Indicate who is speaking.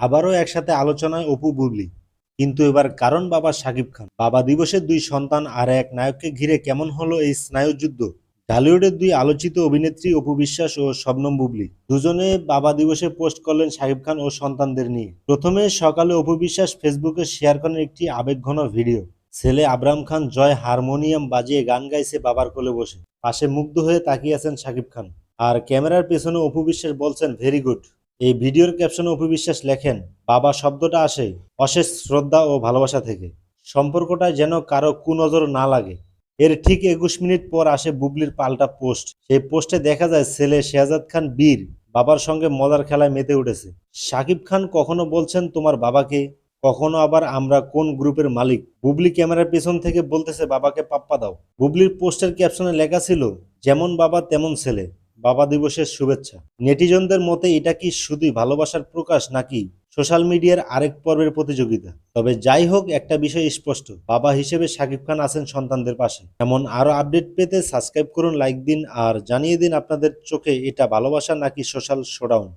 Speaker 1: আবারও একসাথে আলোচনায় অপু বুবলি, কিন্তু এবার কারণ বাবা শাকিব খান। বাবা দিবসের দুই সন্তান আর এক নায়ককে ঘিরে কেমন হলো এই স্নায়ুযুদ্ধ? ঢালিউডের দুই আলোচিত অভিনেত্রী অপু বিশ্বাস ও শবনম বুবলি দুজনে বাবা দিবসে পোস্ট করলেন শাকিব খান ও সন্তানদের নিয়ে। প্রথমে সকালে অপু বিশ্বাস ফেসবুকে শেয়ার করেন একটি আবেগঘন ভিডিও। ছেলে আবরাম খান জয় হারমোনিয়াম বাজিয়ে গান গাইছে বাবার কোলে বসে। পাশে মুগ্ধ হয়ে তাকিয়ে আছেন শাকিব খান। আর ক্যামেরার পেছনে অপু বিশ্বাস বলছেন, ভেরি গুড। এই ভিডিওর ক্যাপশনে অপু বিশ্বাস লেখেন, বাবা শব্দটা আসে অশেষ শ্রদ্ধা ও ভালোবাসা থেকে। সম্পর্কটা যেন কারও কুনজর না লাগে। এর ঠিক একুশ মিনিট পর আসে বুবলির পাল্টা পোস্ট। সেই পোস্টে দেখা যায় ছেলে শেহজাদ খান বীর, বাবার সঙ্গে মজার খেলায় মেতে উঠেছে। শাকিব খান কখনো বলছেন, তোমার বাবাকে কখনো আবার, আমরা কোন গ্রুপের মালিক? বুবলি ক্যামেরার পেছন থেকে বলতেছে, বাবাকে পাপ্পা দাও। বুবলির পোস্টের ক্যাপশনে লেখা ছিল, যেমন বাবা, তেমন ছেলে। বাবা দিবসের শুভেচ্ছা। নেটিজনদের মতে এটা কি শুধুই ভালোবাসার প্রকাশ নাকি সোশ্যাল মিডিয়ার আরেক পর্বের প্রতিযোগিতা? তবে যাই হোক, একটা বিষয় স্পষ্ট। বাবা হিসেবে শাকিব খান আছেন সন্তানদের পাশে। এমন আরও আপডেট পেতে সাবস্ক্রাইব করুন, লাইক দিন, আর জানিয়ে দিন আপনাদের চোখে এটা ভালোবাসা নাকি সোশ্যাল শোডাউন।